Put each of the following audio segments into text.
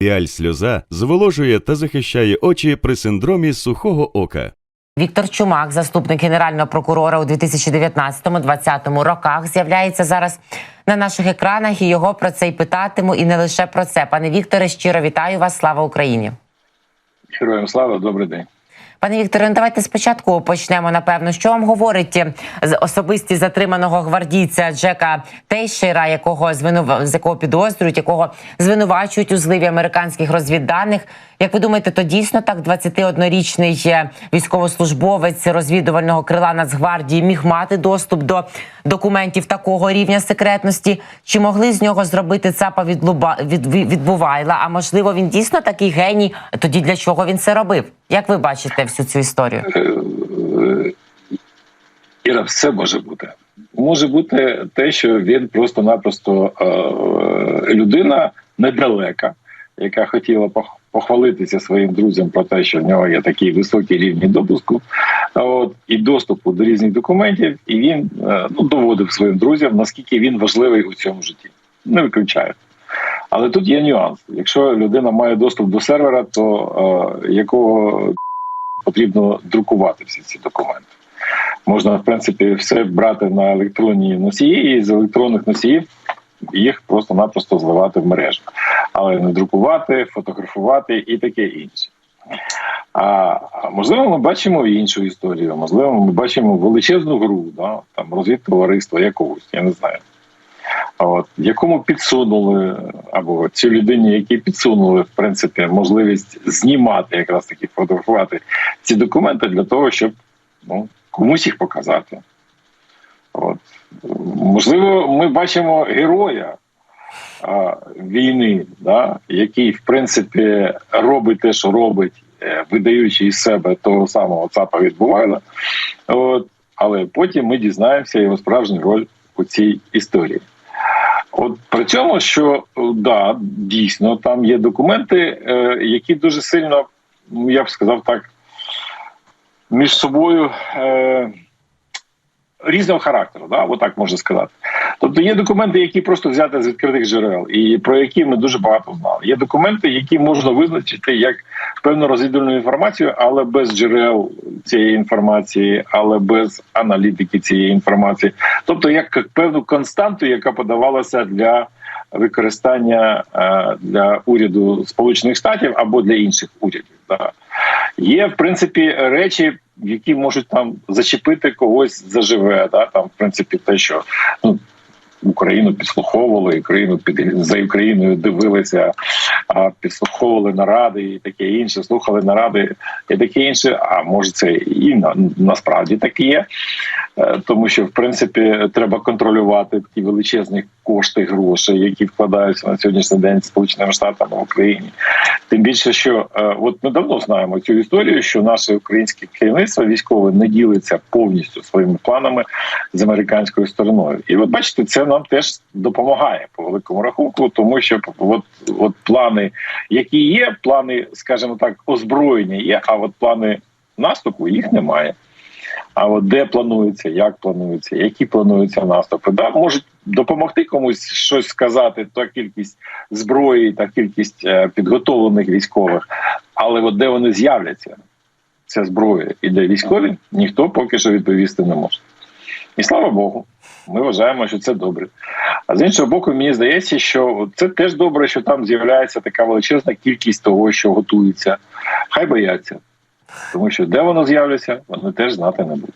Піаль сльоза зволожує та захищає очі при синдромі сухого ока. Віктор Чумак, заступник генерального прокурора у 2019-2020 роках, з'являється зараз на наших екранах. І його про це й питатиму, і не лише про це. Пане Вікторе, щиро вітаю вас. Слава Україні. Героям слава, добрий день. Пане Вікторе, ну давайте спочатку почнемо. Напевно, що вам говорить е, з особистість затриманого гвардійця Джека Тейшера, якого звинув... з якого підозрюють, якого звинувачують у зливі американських розвідданих. Як ви думаєте, то дійсно так 21-річний е, військовослужбовець розвідувального крила Нацгвардії міг мати доступ до документів такого рівня секретності? Чи могли з нього зробити ЦАПа від, Луба... від... від... від А можливо, він дійсно такий геній? Тоді для чого він це робив? Як ви бачите всю цю історію? Е, е, Іра, все може бути. Може бути те, що він просто-напросто людина недалека, яка хотіла похвалитися своїм друзям про те, що в нього є такий високий рівень допуску, от і доступу до різних документів, і він е, ну, доводив своїм друзям, наскільки він важливий у цьому житті. Не виключаю. Але тут є нюанс. Якщо людина має доступ до сервера, то е, якого потрібно друкувати всі ці документи. Можна, в принципі, все брати на електронні носії, і з електронних носіїв їх просто-напросто зливати в мережу, але не друкувати, фотографувати і таке інше. А можливо, ми бачимо іншу історію. Можливо, ми бачимо величезну гру, да, там розвідтовариства якогось, я не знаю. От, якому підсунули, або цій людині, які підсунули в принципі можливість знімати, якраз таки фотографувати ці документи для того, щоб ну, комусь їх показати. От. Можливо, ми бачимо героя війни, да, який, в принципі, робить те, що робить, е, видаючи із себе того самого ЦАПа від. От. Але потім ми дізнаємося його справжню роль у цій історії. От при цьому, що да, дійсно там є документи, е, які дуже сильно, ну, я б сказав так, між собою е, різного характеру, да, отак можна сказати. Тобто є документи, які просто взяти з відкритих джерел, і про які ми дуже багато знали. Є документи, які можна визначити як певну розвідувальну інформацію, але без джерел цієї інформації, але без аналітики цієї інформації. Тобто, як певну константу, яка подавалася для використання е, для уряду Сполучених Штатів або для інших урядів. Да. Є в принципі речі, які можуть там зачепити когось заживе. Да? Там, в принципі, те, що ну. Україну підслуховували, Україну під за Україною дивилися, підслуховували наради і таке інше, слухали наради і таке інше. А може це і на, насправді так і є, Е, тому що в принципі треба контролювати ті величезні кошти грошей, які вкладаються на сьогоднішній день Сполученими Штатами в Україні. Тим більше, що е, от ми давно знаємо цю історію, що наше українське керівництво військове не ділиться повністю своїми планами з американською стороною. І от бачите, це нам теж допомагає по великому рахунку, тому що от, от плани, які є, плани, скажімо так, озброєння є, а от плани наступу їх немає. А от де планується, як планується, які плануються наступи, да, можуть допомогти комусь щось сказати, та кількість зброї, та кількість е, підготовлених військових. Але от де вони з'являться, ця зброя і де військові, ніхто поки що відповісти не може. І слава Богу, ми вважаємо, що це добре. А з іншого боку, мені здається, що це теж добре, що там з'являється така величезна кількість того, що готується. Хай бояться. Тому що де воно з'являться, вони теж знати не будуть.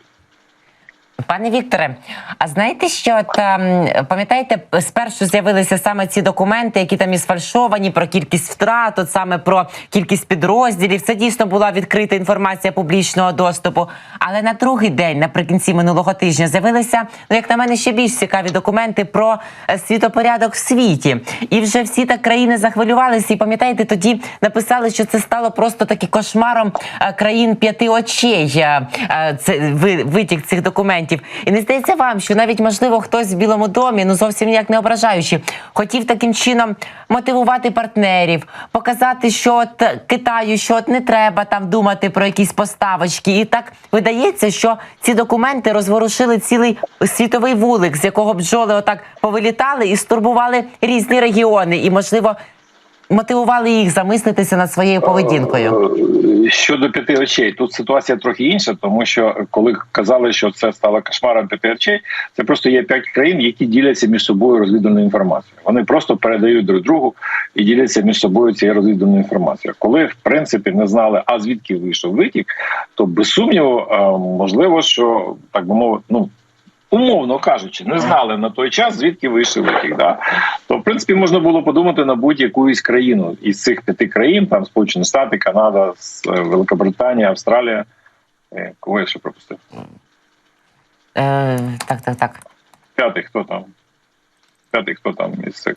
Пане Вікторе, а знаєте, що от, ем, пам'ятаєте, спершу з'явилися саме ці документи, які там і сфальшовані про кількість втрат, от саме про кількість підрозділів. Це дійсно була відкрита інформація публічного доступу. Але на другий день, наприкінці минулого тижня, з'явилися, ну як на мене, ще більш цікаві документи про е, світопорядок в світі. І вже всі так країни захвилювалися. І пам'ятаєте, тоді написали, що це стало просто таки кошмаром е, країн п'яти очей. е, Це ви- витік цих документів. І не здається вам, що навіть можливо хтось в Білому домі, ну зовсім ніяк не ображаючи, хотів таким чином мотивувати партнерів, показати, що от Китаю, що от не треба там думати про якісь поставочки. І так видається, що ці документи розворушили цілий світовий вулик, з якого бджоли отак повилітали і стурбували різні регіони. І можливо. Мотивували їх замислитися над своєю поведінкою? Е, Щодо п'яти очей, тут ситуація трохи інша, тому що коли казали, що це стало кошмаром п'яти очей, це просто є п'ять країн, які діляться між собою розвідувальною інформацією. Вони просто передають друг другу і діляться між собою цією розвідувальною інформацією. Коли в принципі не знали, а звідки вийшов витік, то без сумніву е, можливо, що так би мовити, ну. Умовно кажучи, не знали на той час, звідки вийшов витік. Да? То, в принципі, можна було подумати на будь-яку із країну із цих п'яти країн: там Сполучені Штати, Канада, е, Великобританія, Австралія. Е, Кого я ще пропустив? Е, так, так, так. П'ятий хто там? П'ятий хто там із цих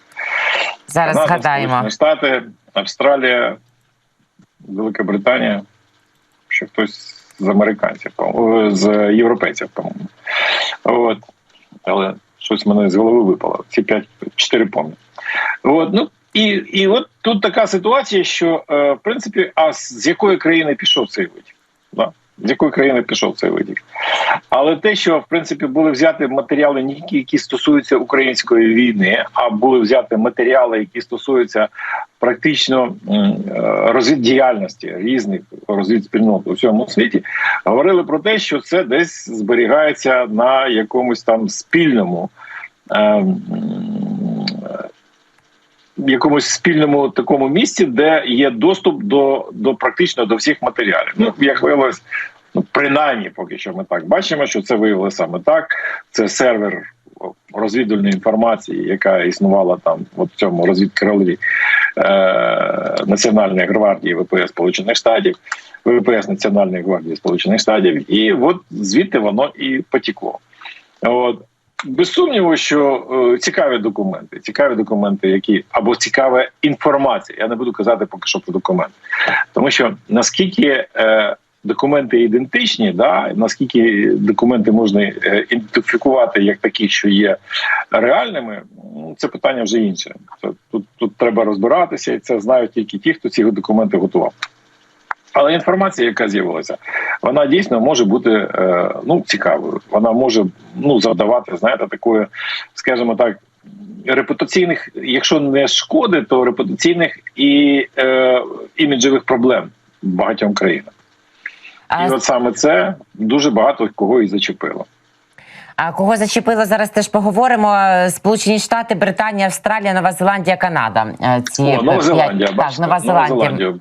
Зараз Канада, згадаємо. Сполучені Штати, Австралія, Велика Британія, ще хтось з американців, по-моєму, з європейців, по-моєму. От. Але щось мене з голови випало. Ці п'ять, чотири помні. От, ну, і, і от тут така ситуація, що е, в принципі, а з якої країни пішов цей витік? Да? З якої країни пішов цей витік? Але те, що в принципі були взяти матеріали, тільки які стосуються української війни, а були взяти матеріали, які стосуються практично е, розвіддіяльності різних розвідспільнот у всьому світі, говорили про те, що це десь зберігається на якомусь там спільному. е, Якомусь спільному такому місці, де є доступ до, до практично до всіх матеріалів. Ну як виявилось, ну принаймні, поки що ми так бачимо, що це виявилося саме так. Це сервер розвідувальної інформації, яка існувала там в цьому розвідкрилі е, Національної гвардії ВПС Сполучених Штатів, ВПС Національної гвардії Сполучених Штатів, і от звідти воно і потекло. От. Без сумніву, що е, цікаві документи, цікаві документи, які або цікава інформація. Я не буду казати поки що про документи, тому що наскільки е, документи ідентичні, да, наскільки документи можна е, ідентифікувати як такі, що є реальними, ну, це питання вже інше. Тут, тут треба розбиратися, і це знають тільки ті, хто ці документи готував. Але інформація, яка з'явилася, вона дійсно може бути е, ну цікавою. Вона може ну завдавати, знаєте, такої, скажімо так, репутаційних, якщо не шкоди, то репутаційних і е, іміджевих проблем багатьом країнам. А, І от саме це дуже багато кого і зачепило. а кого зачепило зараз? Теж поговоримо. Сполучені Штати, Британія, Австралія, Нова Зеландія, Канада. Е, Ці О, Нова Зеландія, так, бачите, Нова Зеландія. А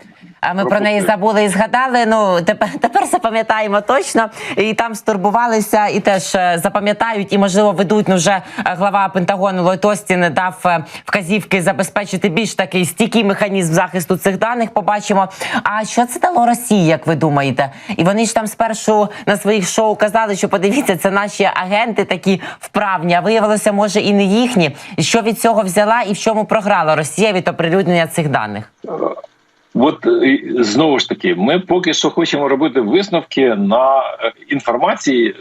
ми про неї забули і згадали. Ну тепер тепер запам'ятаємо точно. І там стурбувалися, і теж е, запам'ятають, і можливо ведуть. Ну вже е, глава Пентагону Ллойд Остін дав е, вказівки забезпечити більш такий стійкий механізм захисту цих даних. Побачимо. А що це дало Росії, як ви думаєте? І вони ж там спершу на своїх шоу казали, що подивіться, це наші агенти такі вправні. А виявилося, може і не їхні. Що від цього взяла, і в чому програла Росія від оприлюднення цих даних? От е, знову ж таки, ми поки що хочемо робити висновки на е, інформації, е,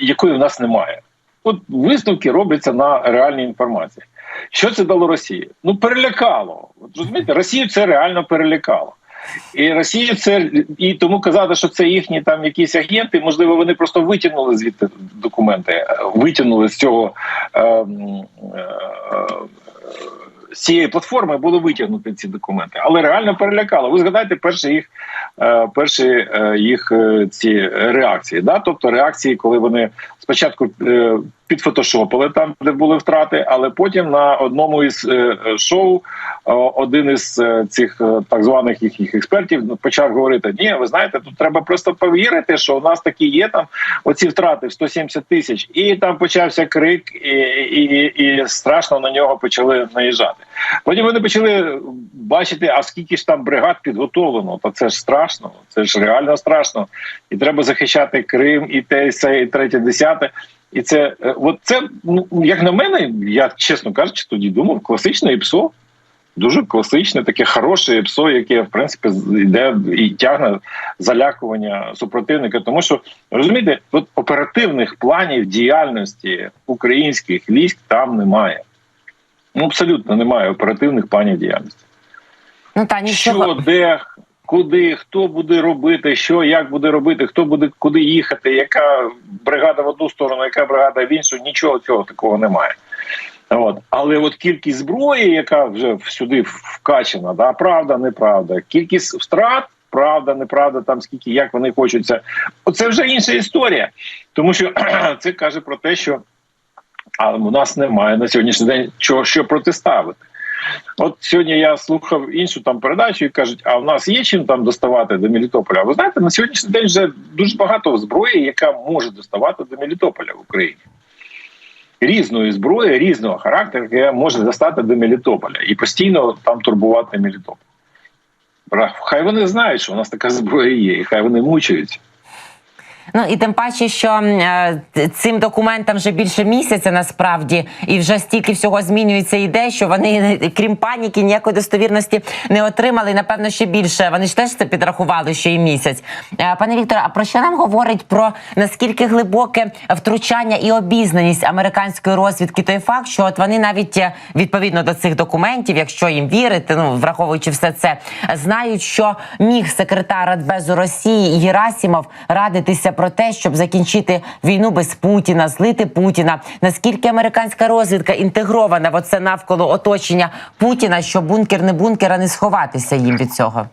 якої в нас немає. От висновки робляться на реальній інформації. Що це дало Росії? Ну перелякало. От розумієте, Росію це реально перелякало. І Росію це і тому казати, що це їхні там якісь агенти. Можливо, вони просто витягнули звідти документи, е, витягнули з цього е, м, е, з цієї платформи були витягнути ці документи, але реально перелякало. Ви згадайте перші їх е, перші е, їх е, ці реакції. Да? Тобто реакції, коли вони спочатку е, підфотошопили там, де були втрати, але потім на одному із е, шоу е, один із е, цих так званих їхніх експертів почав говорити: Ні, ви знаєте, тут треба просто повірити, що у нас такі є там оці втрати в 170 тисяч, і там почався крик, і, і, і, страшно на нього почали наїжджати. Потім вони почали бачити, а скільки ж там бригад підготовлено, то це ж страшно, це ж реально страшно. І треба захищати Крим, і те, і це, і третє, десяте. І це е, от це, ну як на мене, я чесно кажучи, тоді думав, класичне ІПСО. Дуже класичне, таке хороше ІПСО, яке в принципі йде і тягне залякування супротивника. Тому що розумієте, от оперативних планів діяльності українських військ там немає. Ну абсолютно немає оперативних планів діяльності. Ну та нічого. Що, де, куди, хто буде робити, що, як буде робити, хто буде куди їхати, яка бригада в одну сторону, яка бригада в іншу, нічого цього такого немає. От. Але от кількість зброї, яка вже сюди вкачена, да, правда, неправда, кількість втрат, правда, неправда, там скільки, як вони хочуть це. Вже інша історія. Тому що це каже про те, що а у нас немає на сьогоднішній день чого що протиставити. От сьогодні я слухав іншу там передачу і кажуть, а в нас є чим там доставати до Мелітополя. Ви знаєте, на сьогоднішній день вже дуже багато зброї, яка може доставати до Мелітополя в Україні. Різної зброї, різного характеру, яка може достати до Мелітополя і постійно там турбувати Мелітополь. Хай вони знають, що у нас така зброя є, і хай вони мучаються. Ну і тим паче, що е, цим документам вже більше місяця насправді, і вже стільки всього змінюється іде, що вони, крім паніки, ніякої достовірності не отримали. Напевно, ще більше. Вони ж теж це підрахували, що і місяць. Е, Пане Вікторе, а про що нам говорить про наскільки глибоке втручання і обізнаність американської розвідки? Той факт, що от вони навіть е, відповідно до цих документів, якщо їм вірити, ну враховуючи все це, знають, що міг секретар Радбезу Росії Герасімов радитися про те, щоб закінчити війну без Путіна, злити Путіна. Наскільки американська розвідка інтегрована в оце навколо оточення Путіна, що бункер не бункер, а не сховатися їм від цього?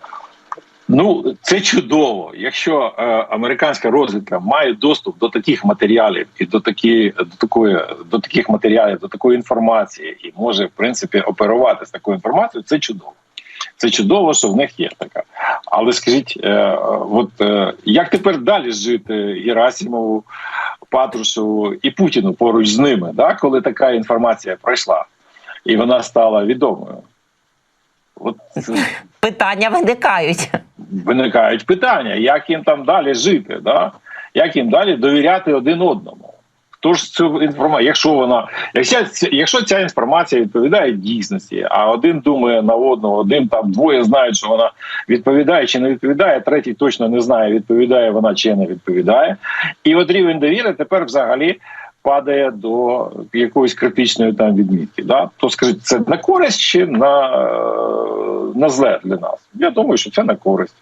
Ну це чудово. Якщо е, американська розвідка має доступ до таких матеріалів і до такі до такої до таких матеріалів, до такої інформації, і може в принципі оперувати з такою інформацією, це чудово. Це чудово, що в них є така. Але скажіть, е, от е, як тепер далі жити Герасимову, Патрушеву і Путіну поруч з ними, да, коли така інформація пройшла і вона стала відомою? От Питання виникають. виникають питання, як їм там далі жити, да? як їм далі довіряти один одному. Хто ж цю інформацію, якщо вона, якщо, якщо ця інформація відповідає дійсності, а один думає на одного, один там двоє знають, що вона відповідає чи не відповідає, третій точно не знає, відповідає вона чи не відповідає. І от рівень довіри тепер взагалі падає до якоїсь критичної там відмітки. Да? То скажіть, це на користь чи на, на зле для нас? Я думаю, що це на користь.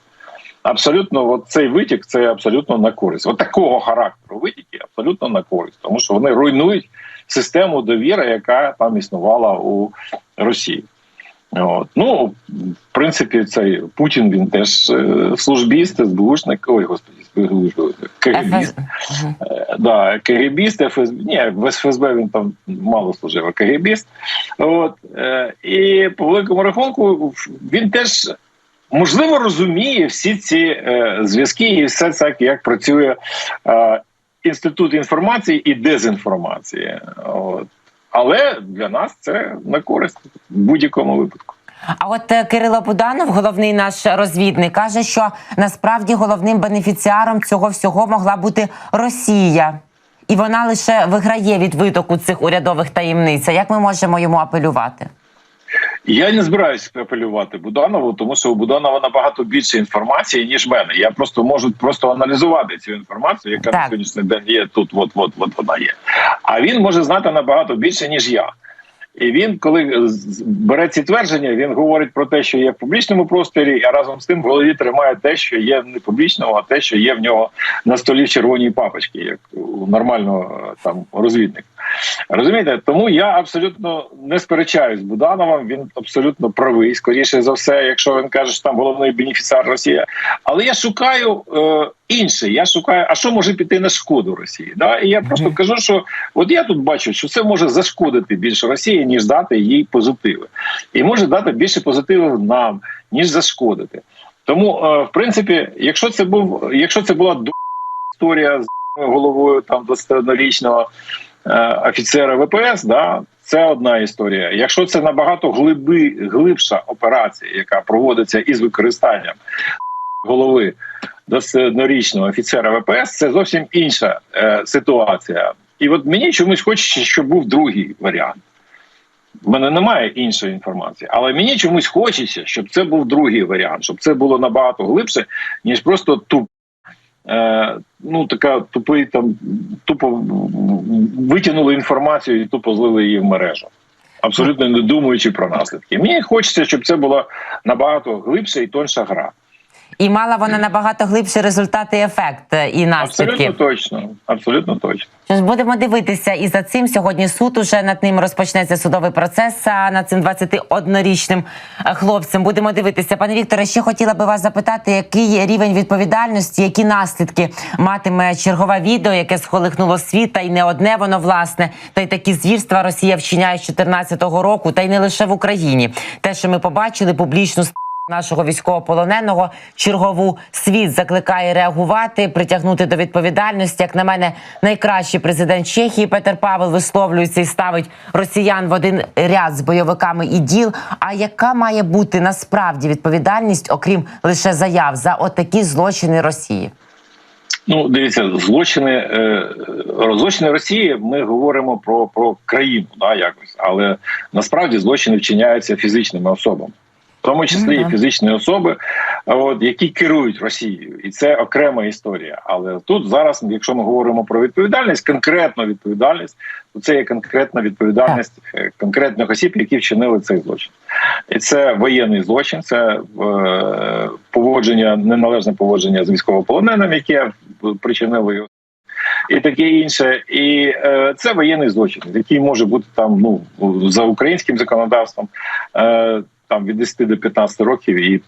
Абсолютно, от цей витік це абсолютно на користь. От такого характеру витіки абсолютно на користь, тому що вони руйнують систему довіри, яка там існувала у Росії. От. Ну, в принципі, цей Путін він теж е, службіст, СБУшник, ой, господі, КГБіст. Е, Да, КГБіст, ФСБ, ні, в ФСБ він там мало служив, а КГБіст. От, е, і по великому рахунку він теж можливо розуміє всі ці е, зв'язки і все це, як працює е, інститут інформації і дезінформації. От. Але для нас це на користь в будь-якому випадку. А от е, Кирило Буданов, головний наш розвідник, каже, що насправді головним бенефіціаром цього всього могла бути Росія, і вона лише виграє від витоку цих урядових таємниць. Як ми можемо йому апелювати? Я не збираюся апелювати Буданову, тому що у Буданова набагато більше інформації ніж мене. Я просто можу просто аналізувати цю інформацію, яка Так. на сьогоднішній день є тут. От, от, от вона є. А він може знати набагато більше ніж я. І він, коли бере ці твердження, він говорить про те, що є в публічному просторі, а разом з тим в голові тримає те, що є не публічного, а те, що є в нього на столі червоній папочці, як у нормального е, там розвідника. Розумієте, тому я абсолютно не сперечаюсь з Будановим. Він абсолютно правий, скоріше за все, якщо він каже, що там головний бенефіціар Росія. Але я шукаю е, інше. Я шукаю, а що може піти на шкоду Росії? Да? І я просто Мгм. кажу, що от я тут бачу, що це може зашкодити більше Росії, ніж дати їй позитиви, і може дати більше позитивів нам, ніж зашкодити. Тому, е, в принципі, якщо це був, якщо це була історія з головою там 21-річного е, офіцера ВПС, да, це одна історія. Якщо це набагато глиби, глибша операція, яка проводиться із використанням голови 21-річного офіцера ВПС, це зовсім інша е, ситуація. І от мені чомусь хочеться, щоб був другий варіант. В мене немає іншої інформації, але мені чомусь хочеться, щоб це був другий варіант, щоб це було набагато глибше, ніж просто туп. Е, ну, така тупий там тупо витягнули інформацію і тупо злили її в мережу, абсолютно не думаючи про наслідки. Мені хочеться, щоб це була набагато глибша і тонша гра. І мала вона набагато глибший результат і ефект і наслідки. Абсолютно точно. Абсолютно точно. Що ж будемо дивитися, і за цим сьогодні суд уже над ним розпочнеться судовий процес а над цим 21-річним е, хлопцем. Будемо дивитися. Пане Вікторе, ще хотіла би вас запитати, який рівень відповідальності, які наслідки матиме чергове відео, яке схолихнуло світ, та й не одне воно власне, та й такі звірства Росія вчиняє з 2014 року, та й не лише в Україні. Те, що ми побачили, публічну нашого військовополоненого чергову світ закликає реагувати, притягнути до відповідальності. Як на мене, найкращий президент Чехії Петер Павел висловлюється і ставить росіян в один ряд з бойовиками і діл. А яка має бути насправді відповідальність, окрім лише заяв за отакі злочини Росії? Ну, дивіться, злочини е, злочини Росії. Ми говоримо про, про країну, да, якось, але насправді злочини вчиняються фізичними особами. В тому числі і фізичні особи, от які керують Росією, і це окрема історія. Але тут зараз, якщо ми говоримо про відповідальність, конкретну відповідальність, то це є конкретна відповідальність е, конкретних осіб, які вчинили цей злочин. І це воєнний злочин, це е, поводження, неналежне поводження з військовополоненим, яке причинило його. І таке інше, і е, це воєнний злочин, який може бути там ну за українським законодавством, е, там від 10 до 15 років і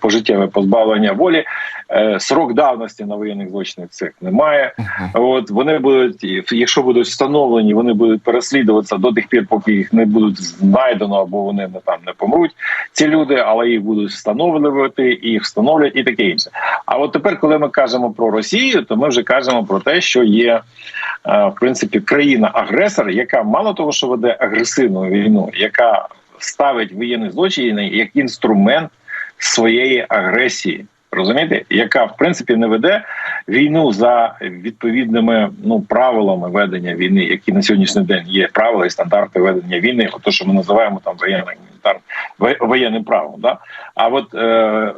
пожиттєве позбавлення волі. Е, срок давності на воєнних злочинах цих немає. От вони будуть, якщо будуть встановлені, вони будуть переслідуватися до тих пір, поки їх не будуть знайдено або вони не там не помруть. Ці люди, але їх будуть встановлювати, їх встановлять, і таке інше. А от тепер, коли ми кажемо про Росію, то ми вже кажемо про те, що є е, в принципі країна-агресор, яка мало того, що веде агресивну війну, яка ставить воєнні злочини як інструмент своєї агресії. Розумієте, яка в принципі не веде війну за відповідними ну правилами ведення війни, які на сьогоднішній день є правила і стандарти ведення війни, ото що ми називаємо там воєнним гуманітарним воєнним правом. Да? А от, е,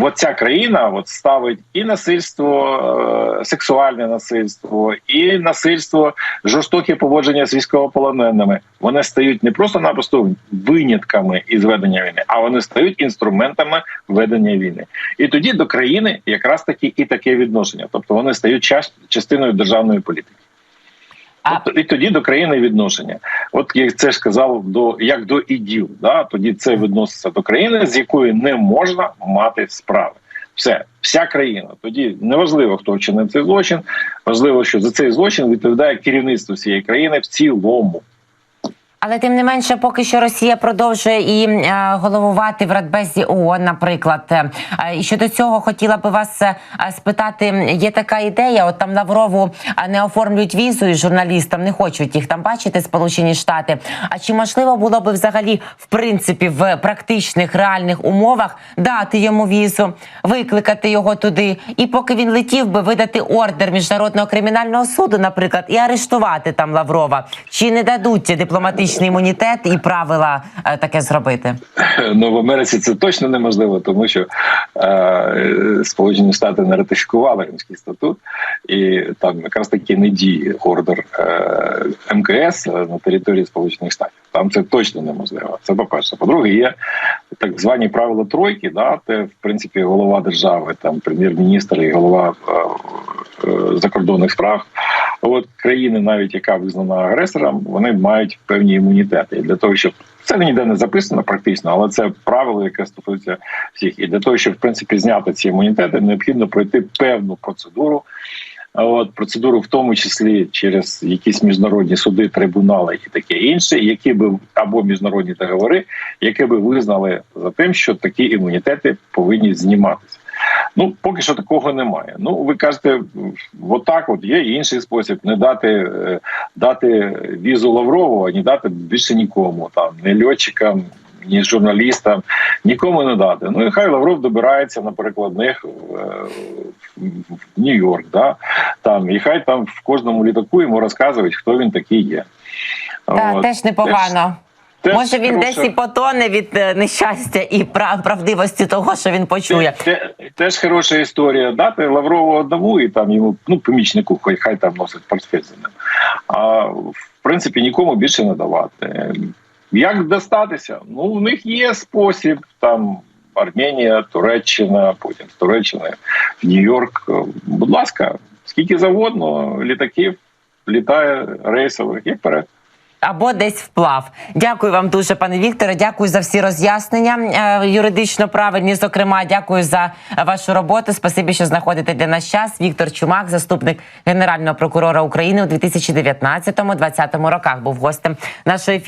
от ця країна от ставить і насильство, е, сексуальне насильство, і насильство, жорстоке поводження з військовополоненими. Вони стають не просто-напросто винятками із ведення війни, а вони стають інструментами ведення війни. І тоді до країни якраз таки і таке відношення, тобто вони стають частиною державної політики. А- і тоді до країни відношення. От як це ж казав до як до іділ. Да? Тоді це відноситься до країни, з якою не можна мати справи. Все, вся країна. Тоді неважливо, хто вчинив цей злочин. Важливо, що за цей злочин відповідає керівництво всієї країни в цілому. Але тим не менше, поки що Росія продовжує і е, головувати в Радбезі ООН, наприклад. Е, І щодо цього хотіла би вас е, спитати: є така ідея? От там Лаврову не оформлюють візу і журналістам, не хочуть їх там бачити, Сполучені Штати. А чи можливо було би взагалі в принципі в практичних реальних умовах дати йому візу, викликати його туди, і поки він летів би видати ордер міжнародного кримінального суду, наприклад, і арештувати там Лаврова? Чи не дадуть ті дипломатичний імунітет і правила е, таке зробити? Ну в Америці це точно неможливо, тому що е, Сполучені Штати не ратифікували Римський статут, і там якраз таки не діє ордер е, МКС на території Сполучених Штатів. Там це точно неможливо. Це по перше. По-друге, є так звані правила тройки, да, де в принципі голова держави, там прем'єр-міністр і голова е, е, закордонних справ. От країни, навіть яка визнана агресором, вони мають певні імунітети І для того, щоб це ніде не записано практично, але це правило, яке стосується всіх. І для того, щоб в принципі зняти ці імунітети, необхідно пройти певну процедуру. От процедуру, в тому числі через якісь міжнародні суди, трибунали і таке інше, які би або міжнародні договори, які би визнали за тим, що такі імунітети повинні зніматися. Ну поки що такого немає. Ну ви кажете, отак, от є інший спосіб не дати е, дати візу Лаврову, а не дати більше нікому, там ні льотчикам, ні журналістам, нікому не дати. Ну і хай Лавров добирається, наприклад, них в, в Нью-Йорк, да там і хай там в кожному літаку йому розказують, хто він такий є. Та, От. теж непогано. Теж Може він хороша- десь і потоне від е, нещастя і прав- правдивості того, що він почує. Те- те- Теж хороша історія. Дати Лаврову одному і там йому ну помічнику, хай хай там носить портфель за ним. А в принципі нікому більше не давати. Як достатися? Ну, у них є спосіб там. Арменія, Туреччина, потім з Туреччини в Нью-Йорк. Будь ласка, скільки завгодно літаків літає рейсових і вперед. Або десь вплав. Дякую вам дуже, пане Вікторе. Дякую за всі роз'яснення е, юридично правильні. Зокрема, дякую за вашу роботу. Спасибі, що знаходите для нас час. Віктор Чумак, заступник генерального прокурора України у 2019-2020 роках, був гостем нашого ефіру.